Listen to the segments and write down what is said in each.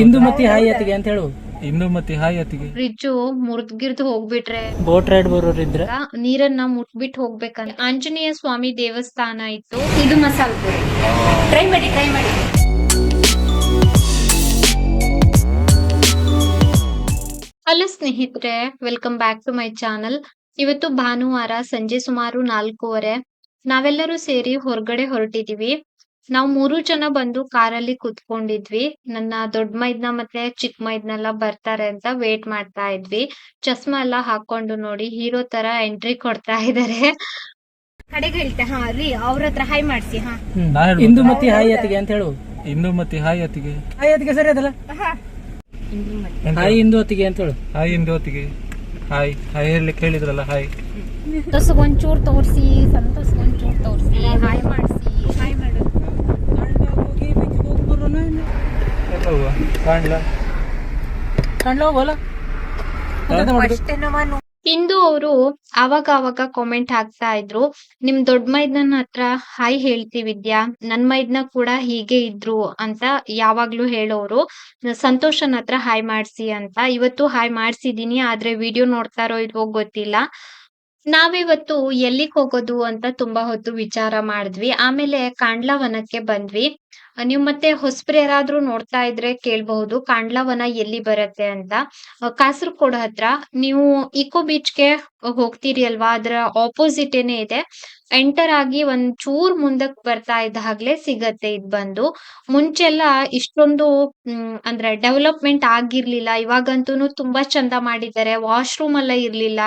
ಇಂದುಮತಿ ಹಾಯಿ ಅತ್ತಿಗೆ ಅಂತ ಹೇಳು. ಇಂದುಮತಿ ಹಾಯ್ ಅತ್ತಿಗೆ. ಬ್ರಿಡ್ಜು ಮುರಿದ್ಗಿರ್ದು ಹೋಗ್ಬಿಟ್ರೆ. ಬೋಟ್ ರೈಡ್ ಬರೋರಿದ್ರೆ? ನೀರನ್ನ ಮುಟ್ಬಿಟ್ಟು ಹೋಗ್ಬೇಕಂತ. ಆಂಜನೇಯ ಸ್ವಾಮಿ ದೇವಸ್ಥಾನ ಇತ್ತು. ಇದು ಮಸಾಲ ಪುರಿ ಟ್ರೈ ಮಾಡಿ ಟ್ರೈ ಮಾಡಿ. ಹಲೋ ಸ್ನೇಹಿತರೆ welcome back to my channel ಇವತ್ತು ಭಾನುವಾರ ಸಂಜೆ ಸುಮಾರು ನಾಲ್ಕೂವರೆ. ನಾವೆಲ್ಲರೂ ಸೇರಿ ಹೊರಗಡೆ ಹೊರಟಿದೀವಿ. ನಾವು ಮೂರು ಜನ ಬಂದು ಕಾರಲ್ಲಿ ಕುತ್ಕೊಂಡಿದ್ವಿ. ನನ್ನ ದೊಡ್ಡ ಮೈದ್ನ ಮತ್ತೆ ಚಿಕ್ಕ ಮೈದ್ನೆಲ್ಲ ಬರ್ತಾರೆ ಅಂತ ವೇಟ್ ಮಾಡ್ತಾ ಇದ್ವಿ. ಚಸ್ಮಾ ಎಲ್ಲ ಹಾಕೊಂಡು ನೋಡಿ ಹೀರೋ ತರ ಎಂಟ್ರಿ ಕೊಡ್ತಾ ಇದಾರೆ. ಕಡೆಗೆ ಹೇಳ್ತೆ ಹಾ ರೀ ಅವ್ರ ಹತ್ರ ಹೈ ಮಾಡ್ಸಿ ಹಾ? ಇಂದುಮತಿ ಹಾಯ್ ಅತ್ತಿಗೆ ಅಂತ ಹೇಳು. ಇಂದುಮತಿ ಹಾಯ್ ಅತ್ತಿಗೆ. ಹಾಯ್ ಅತ್ತಿಗೆ ಸರಿ ಅದಲ್ಲ? ಹಾಯ್ ಇಂದು ಅತ್ತಿಗೆ ಅಂತ ಹೇಳು. ಹಾಯ್ ಇಂದು ಅತ್ತಿಗೆ. ಹಾಯ್ ಹಾಯ್ ಹೇಳಲಿಕ್ಕೆ ಹೇಳಿದ್ರಲ್ಲ ಹಾಯ್ ಸಂತೋಷ್ ಒಂಚೂರ್ ತೋರ್ಸಿ ಸಂತೋಷ್ ಒಂಚೂರ್ ತೋರ್ಸಿ ಹಾಯ್ ಮಾಡ್ಸಿ ಹಾಯ್ ಮಾಡು ಎಲ್ಲ ಹೋಗುವ. ಕಾಣ್ಲಾ? ಕಂಡ್ಲ ಹೋಗೋಲ್ಲ ಇಂದು ಅವರು ಅವಾಗ ಅವಾಗ ಕಾಮೆಂಟ್ ಹಾಕ್ತಾ ಇದ್ರು. ನಿಮ್ ದೊಡ್ಡ ಮೈದ್ನ ಹತ್ರ ಹಾಯ್ ಹೇಳ್ತೀವಿ ವಿದ್ಯಾ ನನ್ ಮೈದ್ನ ಕೂಡ ಹೀಗೆ ಇದ್ರು ಅಂತ ಯಾವಾಗ್ಲೂ ಹೇಳೋರು. ಸಂತೋಷನ್ ಹತ್ರ ಹಾಯ್ ಮಾಡ್ಸಿ ಅಂತ. ಇವತ್ತು ಹಾಯ್ ಮಾಡ್ಸಿದೀನಿ ಆದ್ರೆ ವಿಡಿಯೋ ನೋಡ್ತಾರೋ ಇಲ್ವೋ ಗೊತ್ತಿಲ್ಲ. ನಾವಿವತ್ತು ಎಲ್ಲಿಗ್ ಹೋಗೋದು ಅಂತ ತುಂಬಾ ಹೊತ್ತು ವಿಚಾರ ಮಾಡಿದ್ವಿ. ಆಮೇಲೆ ಕಾಂಡ್ಲವನಕ್ಕೆ ಬಂದ್ವಿ. ನೀವ್ ಮತ್ತೆ ಹೊಸಬ್ರು ಯಾರಾದ್ರೂ ನೋಡ್ತಾ ಇದ್ರೆ ಕೇಳ್ಬಹುದು, ಕಾಂಡ್ಲಾವನ ಎಲ್ಲಿ ಬರುತ್ತೆ ಅಂತ. ಕಾಸರಗೋಡ್ ಹತ್ರ ನೀವು ಇಕೋ ಬೀಚ್ಗೆ ಹೋಗ್ತೀರಿ ಅಲ್ವಾ ಅದ್ರ ಆಪೋಸಿಟ್ ಏನೇ ಇದೆ. ಎಂಟರ್ ಆಗಿ ಒಂದ್ ಚೂರ್ ಮುಂದಕ್ ಬರ್ತಾ ಇದ್ದ ಹಾಗ್ಲೇ ಸಿಗತ್ತೆ ಇದ್ ಬಂದು. ಮುಂಚೆಲ್ಲ ಇಷ್ಟೊಂದು ಅಂದ್ರೆ ಡೆವಲಪ್ಮೆಂಟ್ ಆಗಿರ್ಲಿಲ್ಲ. ಇವಾಗಂತೂ ತುಂಬಾ ಚಂದ ಮಾಡಿದ್ದಾರೆ. ವಾಶ್ರೂಮ್ ಎಲ್ಲ ಇರ್ಲಿಲ್ಲ.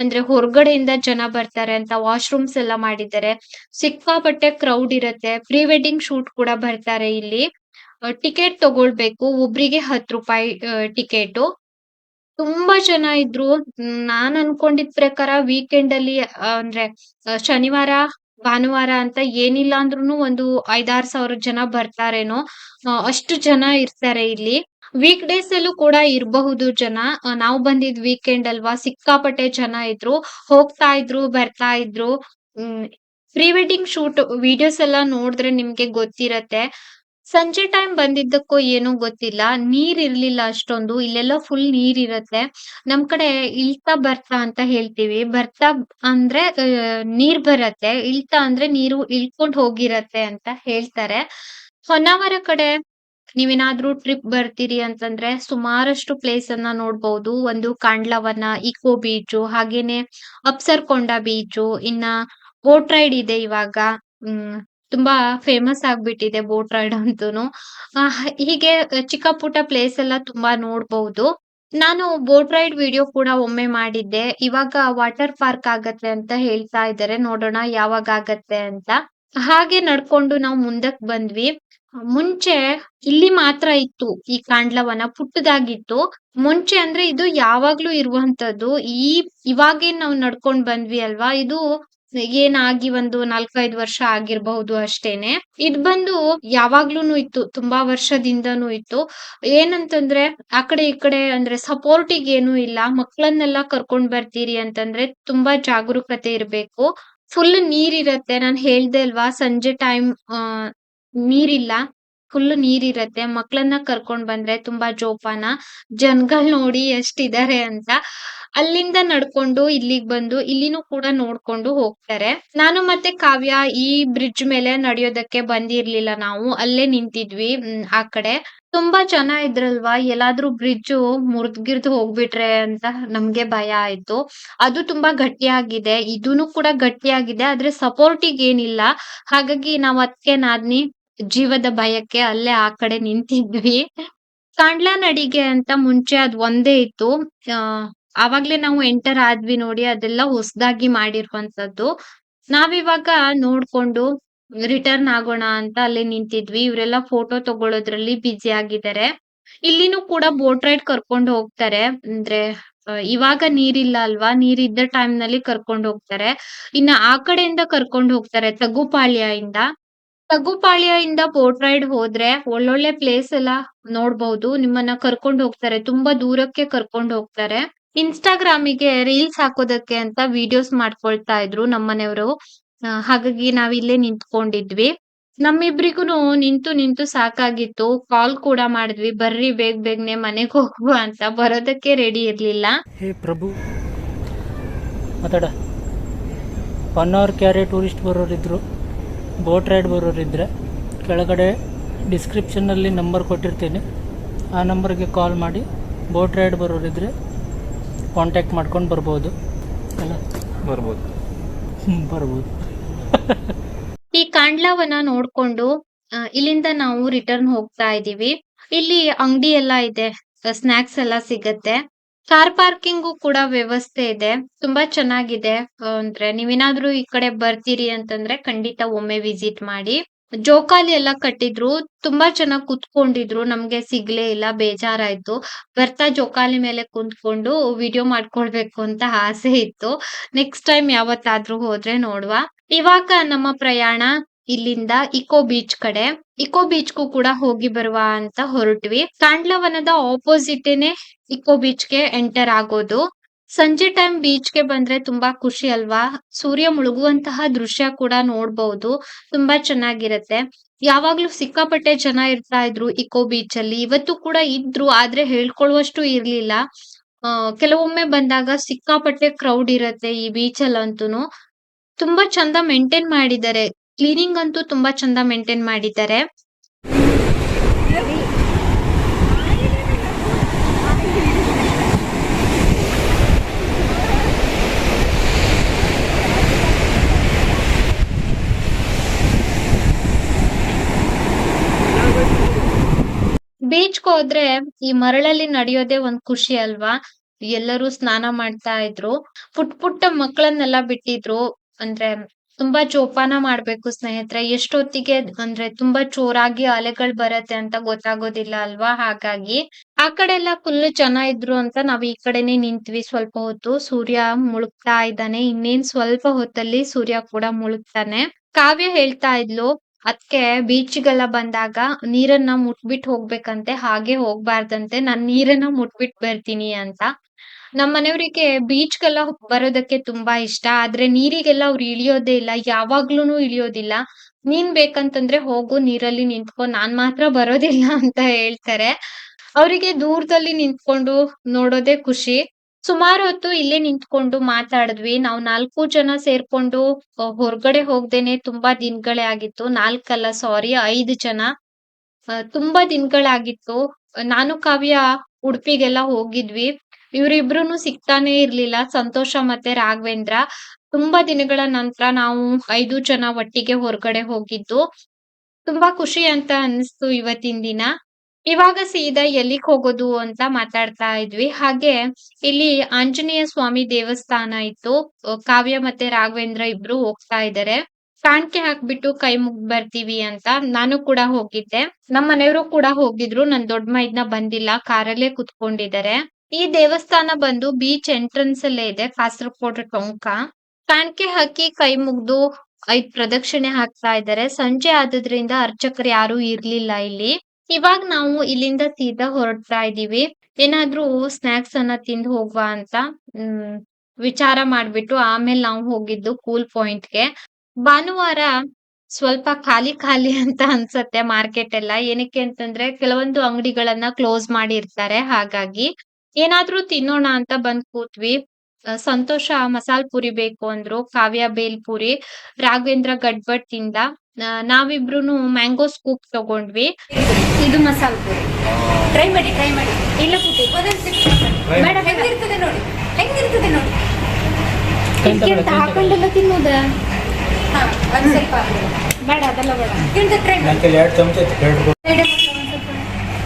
ಅಂದ್ರೆ ಹೊರಗಡೆಯಿಂದ ಜನ ಬರ್ತಾರೆ ಅಂತ ವಾಶ್ರೂಮ್ಸ್ ಎಲ್ಲ ಮಾಡಿದ್ದಾರೆ. ಸಿಕ್ಕಾಪಟ್ಟೆ ಕ್ರೌಡ್ ಇರತ್ತೆ. ಪ್ರೀ ವೆಡ್ಡಿಂಗ್ ಶೂಟ್ ಕೂಡ ಬರ್ತಾರೆ ಇಲ್ಲಿ. ಟಿಕೆಟ್ ತಗೊಳ್ಬೇಕು. ಒಬ್ರಿಗೆ ಹತ್ತು ರೂಪಾಯಿ ಟಿಕೆಟ್. ತುಂಬಾ ಜನ ಇದ್ರು. ನಾನ್ ಅನ್ಕೊಂಡಿದ್ ಪ್ರಕಾರ ವೀಕೆಂಡ್ ಅಲ್ಲಿ, ಅಂದ್ರೆ ಶನಿವಾರ, ಭಾನುವಾರ ಅಂತ ಏನಿಲ್ಲ ಅಂದ್ರೂ ಒಂದು ಐದಾರು ಸಾವಿರ ಜನ ಬರ್ತಾರೇನೋ ಅಷ್ಟು ಜನ ಇರ್ತಾರೆ ಇಲ್ಲಿ. ವೀಕ್ ಡೇಸ್ ಅಲ್ಲೂ ಕೂಡ ಇರಬಹುದು ಜನ. ನಾವು ಬಂದಿದ್ ವೀಕೆಂಡ್ ಅಲ್ವಾ, ಸಿಕ್ಕಾಪಟ್ಟೆ ಜನ ಇದ್ರು. ಹೋಗ್ತಾ ಇದ್ರು, ಬರ್ತಾ ಇದ್ರು. ಪ್ರೀ ವೆಡ್ಡಿಂಗ್ ಶೂಟ್ ವಿಡಿಯೋಸ್ ಎಲ್ಲ ನೋಡಿದ್ರೆ ನಿಮ್ಗೆ ಗೊತ್ತಿರತ್ತೆ. ಸಂಜೆ ಟೈಮ್ ಬಂದಿದ್ದಕ್ಕೂ ಏನೂ ಗೊತ್ತಿಲ್ಲ. ನೀರ್ ಇರ್ಲಿಲ್ಲ ಅಷ್ಟೊಂದು. ಇಲ್ಲೆಲ್ಲ ಫುಲ್ ನೀರ್ ಇರತ್ತೆ. ನಮ್ ಕಡೆ ಇಳ್ತಾ ಬರ್ತಾ ಅಂತ ಹೇಳ್ತೀವಿ. ಬರ್ತಾ ಅಂದ್ರೆ ನೀರ್ ಬರತ್ತೆ. ಇಳ್ತಾ ಅಂದ್ರೆ ನೀರು ಇಳ್ಕೊಂಡ್ ಹೋಗಿರತ್ತೆ ಅಂತ ಹೇಳ್ತಾರೆ. ಹೊನ್ನಾವರ ಕಡೆ ನೀವೇನಾದ್ರೂ ಟ್ರಿಪ್ ಬರ್ತೀರಿ ಅಂತಂದ್ರೆ ಸುಮಾರಷ್ಟು ಪ್ಲೇಸ್ ಅನ್ನ ನೋಡ್ಬಹುದು ಒಂದು ಕಾಂಡ್ಲವನ, ಇಕೋ ಬೀಚು, ಹಾಗೇನೆ ಅಪ್ಸರ್ಕೊಂಡ ಬೀಚು, ಇನ್ನ ಬೋಟ್ ರೈಡ್ ಇದೆ ಇವಾಗ. ಹ್ಮ್, ತುಂಬಾ ಫೇಮಸ್ ಆಗ್ಬಿಟ್ಟಿದೆ ಬೋಟ್ ರೈಡ್ ಅಂತೂನು. ಹೀಗೆ ಚಿಕ್ಕ ಪುಟ್ಟ ಪ್ಲೇಸ್ ಎಲ್ಲ ತುಂಬಾ ನೋಡ್ಬಹುದು ನಾನು ಬೋಟ್ ರೈಡ್ ವಿಡಿಯೋ ಕೂಡ ಒಮ್ಮೆ ಮಾಡಿದ್ದೆ. ಇವಾಗ ವಾಟರ್ ಪಾರ್ಕ್ ಆಗತ್ತೆ ಅಂತ ಹೇಳ್ತಾ ಇದ್ದಾರೆ. ನೋಡೋಣ ಯಾವಾಗ ಆಗತ್ತೆ ಅಂತ. ಹಾಗೆ ನಡ್ಕೊಂಡು ನಾವು ಮುಂದಕ್ ಬಂದ್ವಿ. ಮುಂಚೆ ಇಲ್ಲಿ ಮಾತ್ರ ಇತ್ತು ಈ ಕಾಂಡ್ಲವನ, ಪುಟ್ಟದಾಗಿತ್ತು. ಮುಂಚೆ ಅಂದ್ರೆ ಇದು ಯಾವಾಗ್ಲೂ ಇರುವಂತದ್ದು ಈ, ಇವಾಗೇನ್ ನಾವು ನಡ್ಕೊಂಡ್ ಬಂದ್ವಿ ಅಲ್ವಾ? ಇದು ಏನಾಗಿ ಒಂದು ನಾಲ್ಕೈದು ವರ್ಷ ಆಗಿರ್ಬಹುದು ಅಷ್ಟೇನೆ. ಇದ್ ಬಂದು ಯಾವಾಗ್ಲೂನು ಇತ್ತು, ತುಂಬಾ ವರ್ಷದಿಂದನು ಇತ್ತು. ಏನಂತಂದ್ರೆ, ಆ ಕಡೆ ಈ ಕಡೆ ಅಂದ್ರೆ ಸಪೋರ್ಟಿಗೆ ಏನು ಇಲ್ಲ. ಮಕ್ಕಳನ್ನೆಲ್ಲ ಕರ್ಕೊಂಡ್ ಬರ್ತೀರಿ ಅಂತಂದ್ರೆ ತುಂಬಾ ಜಾಗರೂಕತೆ ಇರ್ಬೇಕು. ಫುಲ್ ನೀರ್ ಇರತ್ತೆ ನಾನ್ ಹೇಳ್ದೆ ಅಲ್ವಾ, ಸಂಜೆ ಟೈಮ್ ನೀರಿಲ್ಲ. ಫುಲ್ ನೀರ್ ಇರತ್ತೆ. ಮಕ್ಕಳನ್ನ ಕರ್ಕೊಂಡ್ ಬಂದ್ರೆ ತುಂಬಾ ಜೋಪಾನ. ಜನಗಳ್ ನೋಡಿ ಎಷ್ಟಿದಾರೆ ಅಂತ ಅಲ್ಲಿಂದ ನಡ್ಕೊಂಡು ಇಲ್ಲಿಗ್ ಬಂದು ಇಲ್ಲಿನೂ ಕೂಡ ನೋಡ್ಕೊಂಡು ಹೋಗ್ತಾರೆ. ನಾನು ಮತ್ತೆ ಕಾವ್ಯ ಈ ಬ್ರಿಡ್ಜ್ ಮೇಲೆ ನಡೆಯೋದಕ್ಕೆ ಬಂದಿರ್ಲಿಲ್ಲ ನಾವು. ಅಲ್ಲೇ ನಿಂತಿದ್ವಿ ಆ ಕಡೆ. ತುಂಬಾ ಜನ ಇದ್ರಲ್ವಾ? ಎಲ್ಲಾದ್ರೂ ಬ್ರಿಡ್ಜ್ ಮುರಿದ್ಗಿರ್ದು ಹೋಗ್ಬಿಟ್ರೆ ಅಂತ ನಮ್ಗೆ ಭಯ ಆಯ್ತು. ಅದು ತುಂಬಾ ಗಟ್ಟಿಯಾಗಿದೆ. ಇದೂನು ಕೂಡ ಗಟ್ಟಿಯಾಗಿದೆ. ಆದ್ರೆ ಸಪೋರ್ಟಿಗೆ ಏನಿಲ್ಲ. ಹಾಗಾಗಿ ನಾವ್ ಅದಕ್ಕೆ ನಾದ್ನಿ ಜೀವದ ಭಯಕ್ಕೆ ಅಲ್ಲೇ ಆ ಕಡೆ ನಿಂತಿದ್ವಿ. ಕಾಂಡ್ಲಾ ನಡಿಗೆ ಅಂತ ಮುಂಚೆ ಅದ್ ಒಂದೇ ಇತ್ತು. ಆ, ಆವಾಗ್ಲೇ ನಾವು ಎಂಟರ್ ಆದ್ವಿ ನೋಡಿ ಅದೆಲ್ಲ ಹೊಸದಾಗಿ ಮಾಡಿರುವಂತದ್ದು ನಾವಿವಾಗ ನೋಡ್ಕೊಂಡು ರಿಟರ್ನ್ ಆಗೋಣ ಅಂತ ಅಲ್ಲಿ ನಿಂತಿದ್ವಿ. ಇವರೆಲ್ಲ ಫೋಟೋ ತಗೊಳ್ಳೋದ್ರಲ್ಲಿ ಬಿಜಿ ಆಗಿದ್ದಾರೆ. ಇಲ್ಲಿನೂ ಕೂಡ ಬೋಟ್ ರೈಡ್ ಕರ್ಕೊಂಡು ಹೋಗ್ತಾರೆ. ಅಂದ್ರೆ ಇವಾಗ ನೀರಿಲ್ಲ ಅಲ್ವಾ? ನೀರಿದ್ದ ಟೈಮ್ನಲ್ಲಿ ಕರ್ಕೊಂಡು ಹೋಗ್ತಾರೆ. ಇನ್ನ ಆ ಕಡೆಯಿಂದ ಕರ್ಕೊಂಡು ಹೋಗ್ತಾರೆ ತಗುಪಾಳ್ಯ ಇಂದ. ತಗ್ಗುಪಾಳ್ಯ ಇಂದ ಬೋಟ್ ರೈಡ್ ಹೋದ್ರೆ ಒಳ್ಳೊಳ್ಳೆ ಪ್ಲೇಸ್ ಎಲ್ಲ ನೋಡ್ಬಹುದು ನಿಮ್ಮನ್ನ ಕರ್ಕೊಂಡು ಹೋಗ್ತಾರೆ, ತುಂಬಾ ದೂರಕ್ಕೆ ಕರ್ಕೊಂಡು ಹೋಗ್ತಾರೆ. ಇನ್ಸ್ಟಾಗ್ರಾಮಿಗೆ ರೀಲ್ಸ್ ಹಾಕೋದಕ್ಕೆ ಅಂತ ವಿಡಿಯೋಸ್ ಮಾಡ್ಕೊಳ್ತಾ ಇದ್ರು ನಮ್ಮನೆಯವರು. ಹಾಗಾಗಿ ನಾವಿಲ್ಲೇ ನಿಂತ್ಕೊಂಡಿದ್ವಿ. ನಮ್ಮಿಬ್ರಿಗೂನು ನಿಂತು ನಿಂತು ಸಾಕಾಗಿತ್ತು. ಕಾಲ್ ಕೂಡ ಮಾಡಿದ್ವಿ. ಬರ್ರಿ, ಬೇಗ ಬೇಗನೆ ಮನೆಗೆ ಹೋಗುವ ಅಂತ. ಬರೋದಕ್ಕೆ ರೆಡಿ ಇರ್ಲಿಲ್ಲ. ಹೇ ಪ್ರಭು, ಮಾತಾಡ. ಕ್ಯಾರೆ ಟೂರಿಸ್ಟ್ ಬರೋರಿದ್ದರು ಬೋಟ್ ರೈಡ್ ಬರೋರಿದ್ದರೆ ಕೆಳಗಡೆ ಡಿಸ್ಕ್ರಿಪ್ಷನ್ನಲ್ಲಿ ನಂಬರ್ ಕೊಟ್ಟಿರ್ತೀನಿ. ಆ ನಂಬರ್ಗೆ ಕಾಲ್ ಮಾಡಿ ಬೋಟ್ ರೈಡ್ ಬರೋರಿದ್ದರೆ ಕಾಂಟ್ಯಾಕ್ಟ್ ಮಾಡ್ಕೊಂಡು ಬರ್ಬೋದು. ಅಲ್ಲ? ಬರ್ಬೋದು. ಬರ್ಬೋದು. ಈ ಕಾಂಡ್ಲಾವನ್ನ ನೋಡ್ಕೊಂಡು ಇಲ್ಲಿಂದ ನಾವು ರಿಟರ್ನ್ ಹೋಗ್ತಾ ಇದೀವಿ. ಇಲ್ಲಿ ಅಂಗಡಿ ಎಲ್ಲ ಇದೆ. ಸ್ನಾಕ್ಸ್ ಎಲ್ಲ ಸಿಗತ್ತೆ. ಕಾರ್ ಪಾರ್ಕಿಂಗು ಕೂಡ ವ್ಯವಸ್ಥೆ ಇದೆ. ತುಂಬಾ ಚೆನ್ನಾಗಿದೆ. ಅಂದ್ರೆ ನೀವೇನಾದ್ರೂ ಈ ಕಡೆ ಬರ್ತೀರಿ ಅಂತಂದ್ರೆ ಖಂಡಿತ ಒಮ್ಮೆ ವಿಸಿಟ್ ಮಾಡಿ. ಜೋಕಾಲಿ ಎಲ್ಲ ಕಟ್ಟಿದ್ರು. ತುಂಬಾ ಚೆನ್ನಾಗಿ ಕುತ್ಕೊಂಡಿದ್ರು. ನಮ್ಗೆ ಸಿಗ್ಲೇ ಇಲ್ಲ. ಬೇಜಾರಾಯ್ತು. ಬರ್ತಾ ಜೋಕಾಲಿ ಮೇಲೆ ಕುಂತ್ಕೊಂಡು ವಿಡಿಯೋ ಮಾಡ್ಕೊಳ್ಬೇಕು ಅಂತ ಆಸೆ ಇತ್ತು. ನೆಕ್ಸ್ಟ್ ಟೈಮ್ ಯಾವತ್ತಾದ್ರೂ ಹೋದ್ರೆ ನೋಡುವ. ಇವಾಗ ನಮ್ಮ ಪ್ರಯಾಣ ಇಲ್ಲಿಂದ ಇಕೋ ಬೀಚ್ ಕಡೆ. ಇಕೋ ಬೀಚ್ಗೂ ಕೂಡ ಹೋಗಿ ಬರುವ ಅಂತ ಹೊರಟ್ವಿ. ಕಾಂಡ್ಲವನದ ಆಪೋಸಿಟೇನೆ ಇಕೋ ಬೀಚ್ಗೆ ಎಂಟರ್ ಆಗೋದು. ಸಂಜೆ ಟೈಮ್ ಬೀಚ್ಗೆ ಬಂದ್ರೆ ತುಂಬಾ ಖುಷಿ ಅಲ್ವಾ? ಸೂರ್ಯ ಮುಳುಗುವಂತಹ ದೃಶ್ಯ ಕೂಡ ನೋಡ್ಬಹುದು ತುಂಬಾ ಚೆನ್ನಾಗಿರತ್ತೆ. ಯಾವಾಗ್ಲೂ ಸಿಕ್ಕಾಪಟ್ಟೆ ಜನ ಇರ್ತಾ ಇದ್ರು ಇಕೋ ಬೀಚ್ ಅಲ್ಲಿ. ಇವತ್ತು ಕೂಡ ಇದ್ರು, ಆದ್ರೆ ಹೇಳ್ಕೊಳ್ಳುವಷ್ಟು ಇರ್ಲಿಲ್ಲ. ಕೆಲವೊಮ್ಮೆ ಬಂದಾಗ ಸಿಕ್ಕಾಪಟ್ಟೆ ಕ್ರೌಡ್ ಇರತ್ತೆ ಈ ಬೀಚ್ ಅಲ್ಲಂತೂ ತುಂಬಾ ಚಂದ ಮೇಂಟೈನ್ ಮಾಡಿದ್ದಾರೆ. ಕ್ಲೀನಿಂಗ್ ಅಂತೂ ತುಂಬಾ ಚಂದ ಮೇಂಟೈನ್ ಮಾಡಿದ್ದಾರೆ. ಬೀಚ್ಗೆ ಹೋದ್ರೆ ಈ ಮರಳಲ್ಲಿ ನಡೆಯೋದೇ ಒಂದ್ ಖುಷಿ ಅಲ್ವಾ? ಎಲ್ಲರೂ ಸ್ನಾನ ಮಾಡ್ತಾ ಇದ್ರು. ಪುಟ್ ಪುಟ್ಟ ಮಕ್ಕಳನ್ನೆಲ್ಲ ಬಿಟ್ಟಿದ್ರು. ಅಂದ್ರೆ ತುಂಬಾ ಜೋಪಾನ ಮಾಡ್ಬೇಕು ಸ್ನೇಹಿತರೆ. ಎಷ್ಟೊತ್ತಿಗೆ ಅಂದ್ರೆ ತುಂಬಾ ಜೋರಾಗಿ ಅಲೆಗಳು ಬರತ್ತೆ ಅಂತ ಗೊತ್ತಾಗೋದಿಲ್ಲ ಅಲ್ವಾ? ಹಾಗಾಗಿ ಆ ಕಡೆ ಎಲ್ಲ ಫುಲ್ ಜನ ಅಂತ ನಾವ್ ಈ ಕಡೆನೆ ನಿಂತ್ವಿ ಸ್ವಲ್ಪ ಹೊತ್ತು. ಸೂರ್ಯ ಮುಳುಗ್ತಾ ಇದ್ದಾನೆ. ಇನ್ನೇನ್ ಸ್ವಲ್ಪ ಹೊತ್ತಲ್ಲಿ ಸೂರ್ಯ ಕೂಡ ಮುಳುಗ್ತಾನೆ. ಕಾವ್ಯ ಹೇಳ್ತಾ ಇದ್ಲು, ಅದ್ಕೆ ಬೀಚ್ಗೆಲ್ಲ ಬಂದಾಗ ನೀರನ್ನ ಮುಟ್ಬಿಟ್ ಹೋಗ್ಬೇಕಂತೆ. ಹಾಗೆ ಹೋಗ್ಬಾರ್ದಂತೆ. ನಾನ್ ನೀರನ್ನ ಮುಟ್ಬಿಟ್ ಬರ್ತೀನಿ ಅಂತ. ನಮ್ ಮನೆಯವ್ರಿಗೆ ಬೀಚ್ಗೆಲ್ಲ ಬರೋದಕ್ಕೆ ತುಂಬಾ ಇಷ್ಟ. ಆದ್ರೆ ನೀರಿಗೆಲ್ಲ ಅವ್ರು ಇಳಿಯೋದೇ ಇಲ್ಲ. ಯಾವಾಗ್ಲೂನು ಇಳಿಯೋದಿಲ್ಲ. ನೀನ್ ಬೇಕಂತಂದ್ರೆ ಹೋಗು, ನೀರಲ್ಲಿ ನಿಂತ್ಕೊ. ನಾನ್ ಮಾತ್ರ ಬರೋದಿಲ್ಲ ಅಂತ ಹೇಳ್ತಾರೆ. ಅವರಿಗೆ ದೂರದಲ್ಲಿ ನಿಂತ್ಕೊಂಡು ನೋಡೋದೇ ಖುಷಿ. ಸುಮಾರು ಹೊತ್ತು ಇಲ್ಲೇ ನಿಂತ್ಕೊಂಡು ಮಾತಾಡಿದ್ವಿ. ನಾವು ನಾಲ್ಕು ಜನ ಸೇರ್ಕೊಂಡು ಹೊರಗಡೆ ಹೋಗ್ದೇನೆ ತುಂಬಾ ದಿನಗಳೇ ಆಗಿತ್ತು. ನಾಲ್ಕಲ್ಲ ಸಾರಿ ಐದು ಜನ. ತುಂಬಾ ದಿನಗಳಾಗಿತ್ತು. ನಾನು ಕಾವ್ಯ ಉಡುಪಿಗೆಲ್ಲ ಹೋಗಿದ್ವಿ. ಇವ್ರಿಬ್ರುನು ಸಿಗ್ತಾನೆ ಇರ್ಲಿಲ್ಲ. ಸಂತೋಷ ಮತ್ತೆ ರಾಘವೇಂದ್ರ. ತುಂಬಾ ದಿನಗಳ ನಂತರ ನಾವು ಐದು ಜನ ಒಟ್ಟಿಗೆ ಹೊರಗಡೆ ಹೋಗಿದ್ದು, ತುಂಬಾ ಖುಷಿ ಅಂತ ಅನಿಸ್ತು ಇವತ್ತಿನ ದಿನ. ಇವಾಗ ಸೀದಾ ಎಲ್ಲಿಗ್ ಹೋಗೋದು ಅಂತ ಮಾತಾಡ್ತಾ ಇದ್ವಿ. ಹಾಗೆ ಇಲ್ಲಿ ಆಂಜನೇಯ ಸ್ವಾಮಿ ದೇವಸ್ಥಾನ ಇತ್ತು. ಕಾವ್ಯ ಮತ್ತೆ ರಾಘವೇಂದ್ರ ಇಬ್ರು ಹೋಗ್ತಾ ಇದಾರೆ. ಕಾಣಿಕೆ ಹಾಕ್ಬಿಟ್ಟು ಕೈ ಮುಗ್ ಬರ್ತೀವಿ ಅಂತ ನಾನು ಕೂಡ ಹೋಗಿದ್ದೆ. ನಮ್ಮ ಮನೆಯವರು ಕೂಡ ಹೋಗಿದ್ರು. ನನ್ ದೊಡ್ಡ ಮೈದ್ನ ಬಂದಿಲ್ಲ. ಕಾರಲ್ಲೇ ಕುತ್ಕೊಂಡಿದ್ದಾರೆ ಈ ದೇವಸ್ಥಾನ ಬಂದು ಬೀಚ್ ಎಂಟ್ರೆನ್ಸ್ ಅಲ್ಲೇ ಇದೆ ಕಾಸರಕೋಟೆ ಟೊಂಕ ಕಾಣಿಕೆ ಹಾಕಿ ಕೈ ಮುಗ್ದು ಐದ್ ಪ್ರದಕ್ಷಿಣೆ ಹಾಕ್ತಾ ಇದ್ದಾರೆ ಸಂಜೆ ಆದದ್ರಿಂದ ಅರ್ಚಕರು ಯಾರು ಇರ್ಲಿಲ್ಲ ಇಲ್ಲಿ. ಇವಾಗ ನಾವು ಇಲ್ಲಿಂದ ಸೀದಾ ಹೊರಡ್ತಾ ಇದೀವಿ. ಏನಾದ್ರೂ ಸ್ನಾಕ್ಸ್ ಅನ್ನ ತಿಂದು ಹೋಗ್ವಾ ಅಂತ ವಿಚಾರ ಮಾಡ್ಬಿಟ್ಟು ಆಮೇಲೆ ನಾವು ಹೋಗಿದ್ದು ಕೂಲ್ ಪಾಯಿಂಟ್ಗೆ ಭಾನುವಾರ ಸ್ವಲ್ಪ ಖಾಲಿ ಖಾಲಿ ಅಂತ ಅನ್ಸತ್ತೆ ಮಾರ್ಕೆಟ್ ಎಲ್ಲ. ಏನಕ್ಕೆ ಅಂತಂದ್ರೆ ಕೆಲವೊಂದು ಅಂಗಡಿಗಳನ್ನ ಕ್ಲೋಸ್ ಮಾಡಿರ್ತಾರೆ, ಹಾಗಾಗಿ. ಏನಾದ್ರೂ ತಿನ್ನೋಣ ಅಂತ ಬಂದ್ ಕೂತ್ವಿ. ಆ, ಸಂತೋಷ ಮಸಾಲ್ ಪುರಿ ಬೇಕು ಅಂದ್ರು ಕಾವ್ಯ ಬೇಲ್ ಪುರಿ ರಾಘವೇಂದ್ರ ಗಡ್ಬಡ್ ತಿಂದ. ಆ, ನಾವಿಬ್ರುನು ಮ್ಯಾಂಗೋ ಸ್ಕೂಪ್ ತಗೊಂಡ್ವಿ. ಇದು ಮಸಾಲ ಪುರಿ. ಟ್ರೈ ಮಾಡಿ ಟ್ರೈ ಮಾಡಿ. ಇಲ್ಲ ಪುಟ್ಟಿ ಮೇಡಮ್ ಹೆಂಗಿರ್ತದೆ ನೋಡಿ? ಹೆಂಗಿರ್ತದೆ ನೋಡಿ? ಇದಕ್ಕೆ ಅಂತ ಹಾಕೊಂಡೆಲ್ಲ ತಿನ್ನೋದ? ಹಾ ಒಂದ್ ಸ್ವಲ್ಪ. ಬೇಡ ಅದೆಲ್ಲ ಬೇಡ. ಟ್ರೈ ಮಾಡಿ? ಕೈಲಿ ಎರಡು ಚಮಚ ಇತ್ತು, ಎರಡು.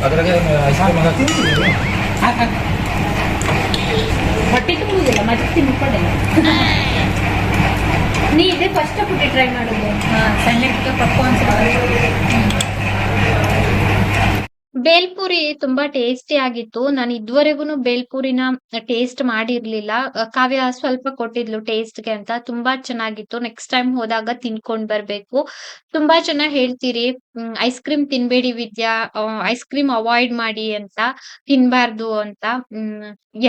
ಅದ್ರಾಗೆ ಐಸ್ ಕ್ರೀಮ್ ಹಾಕ್ತೀನಿ ಹೊಟ್ಟೆ ತುಂಬುದಿಲ್ಲ ಮತ್ತೆ ತಿನ್ಕೊಡಿಲ್ಲ ನೀ ಇದೇ ಫಸ್ಟ್ ಪುಟ್ಟಿ ಟ್ರೈ ಮಾಡೋದು ಹಾ ಸಣ್ಣಕ್ಕೆ ಪಪ್ಪ ಒಂದ್ ಸ್ವಲ್ಪ ಬೇಲ್ಪುರಿ ತುಂಬಾ ಟೇಸ್ಟಿ ಆಗಿತ್ತು. ನಾನು ಇದುವರೆಗೂ ಬೇಲ್ಪುರಿನ ಟೇಸ್ಟ್ ಮಾಡಿರ್ಲಿಲ್ಲ. ಕಾವ್ಯ ಸ್ವಲ್ಪ ಕೊಟ್ಟಿದ್ಲು ಟೇಸ್ಟ್ಗೆ ಅಂತ. ತುಂಬಾ ಚೆನ್ನಾಗಿತ್ತು. ನೆಕ್ಸ್ಟ್ ಟೈಮ್ ಹೋದಾಗ ತಿನ್ಕೊಂಡ್ ಬರ್ಬೇಕು. ತುಂಬಾ ಜನ ಹೇಳ್ತೀರಿ ಐಸ್ ಕ್ರೀಮ್ ತಿನ್ಬೇಡಿ ವಿದ್ಯಾ. ಐಸ್ ಕ್ರೀಮ್ ಅವಾಯ್ಡ್ ಮಾಡಿ ಅಂತ, ತಿನ್ಬಾರ್ದು ಅಂತ.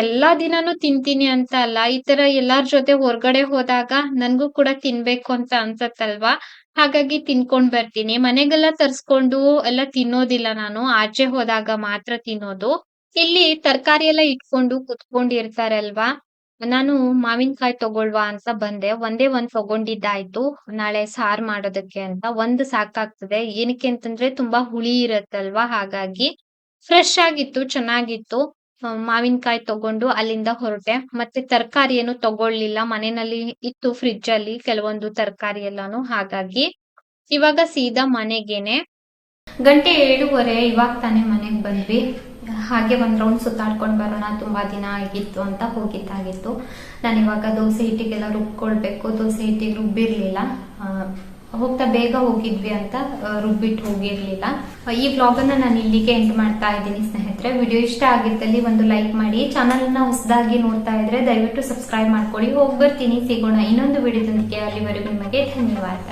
ಎಲ್ಲಾ ದಿನಾನು ತಿಂತೀನಿ ಅಂತ ಅಲ್ಲ. ಈ ತರ ಎಲ್ಲಾರ್ ಜೊತೆ ಹೊರಗಡೆ ಹೋದಾಗ ನನ್ಗೂ ಕೂಡ ತಿನ್ಬೇಕು ಅಂತ ಅನ್ಸತ್ತಲ್ವಾ? ಹಾಗಾಗಿ ತಿನ್ಕೊಂಡ್ ಬರ್ತೀನಿ. ಮನೆಗೆಲ್ಲ ತರ್ಸ್ಕೊಂಡು ಎಲ್ಲ ತಿನ್ನೋದಿಲ್ಲ ನಾನು. ಆಚೆ ಹೋದಾಗ ಮಾತ್ರ ತಿನ್ನೋದು. ಇಲ್ಲಿ ತರಕಾರಿ ಎಲ್ಲ ಇಟ್ಕೊಂಡು ಕುತ್ಕೊಂಡಿರ್ತಾರೆ ಅಲ್ವಾ ನಾನು ಮಾವಿನಕಾಯಿ ತಗೊಳ್ವಾ ಅಂತ ಬಂದೆ. ಒಂದೇ ಒಂದ್ ತಗೊಂಡಿದ್ದಾಯ್ತು. ನಾಳೆ ಸಾರ್ ಮಾಡೋದಕ್ಕೆ ಅಂತ. ಒಂದು ಸಾಕಾಗ್ತದೆ. ಏನಕ್ಕೆ ಅಂತಂದ್ರೆ ತುಂಬಾ ಹುಳಿ ಇರತ್ತಲ್ವಾ? ಹಾಗಾಗಿ ಫ್ರೆಶ್ ಆಗಿತ್ತು, ಚೆನ್ನಾಗಿತ್ತು. ಮಾವಿನಕಾಯಿ ತಗೊಂಡು ಅಲ್ಲಿಂದ ಹೊರಟೆ. ಮತ್ತೆ ತರಕಾರಿ ಏನು ತಗೊಳ್ಲಿಲ್ಲ ಮನೆಯಲ್ಲಿ ಇತ್ತು ಫ್ರಿಡ್ಜ್ ಅಲ್ಲಿ ಕೆಲವೊಂದು ತರಕಾರಿ ಎಲ್ಲಾನು. ಹಾಗಾಗಿ ಇವಾಗ ಸೀದಾ ಮನೆಗೇನೆ. ಗಂಟೆ ಏಳುವರೆ ಇವಾಗ ತಾನೇ ಮನೆಗೆ ಬಂದ್ವಿ. ಹಾಗೆ ಒಂದ್ ರೌಂಡ್ ಸುತ್ತಾಡ್ಕೊಂಡು ಬರೋಣ, ತುಂಬಾ ದಿನ ಆಗಿತ್ತು ಅಂತ ಹೋಗಿದ್ದಾಗಿತ್ತು. ನಾನು ಇವಾಗ ದೋಸೆ ಹಿಟ್ಟಿಗೆಲ್ಲ ರುಬ್ಕೊಳ್ಬೇಕು, ದೋಸೆ ಹಿಟ್ಟಿಗೆ ರುಬ್ಬಿರ್ಲಿಲ್ಲ. ಹೋಗ್ತಾ ಬೇಗ ಹೋಗಿದ್ವಿ ಅಂತ ರುಬ್ಬಿಟ್ಟು ಹೋಗಿರ್ಲಿಲ್ಲ. ಈ ವ್ಲಾಗ್ ಅನ್ನ ನಾನು ಇಲ್ಲಿಗೆ ಎಂಡ್ ಮಾಡ್ತಾ ಇದ್ದೀನಿ ಸ್ನೇಹಿತರೆ. ವಿಡಿಯೋ ಇಷ್ಟ ಆಗಿದ್ದಲ್ಲಿ ಒಂದು ಲೈಕ್ ಮಾಡಿ ಚಾನಲ್ನ ಹೊಸದಾಗಿ ನೋಡ್ತಾ ಇದ್ರೆ ದಯವಿಟ್ಟು ಸಬ್ಸ್ಕ್ರೈಬ್ ಮಾಡ್ಕೊಳ್ಳಿ. ಹೋಗ್ಬರ್ತೀನಿ. ಸಿಗೋಣ ಇನ್ನೊಂದು ವಿಡಿಯೋದೊಂದಿಗೆ. ಅಲ್ಲಿವರೆಗೂ ನಿಮಗೆ ಧನ್ಯವಾದ.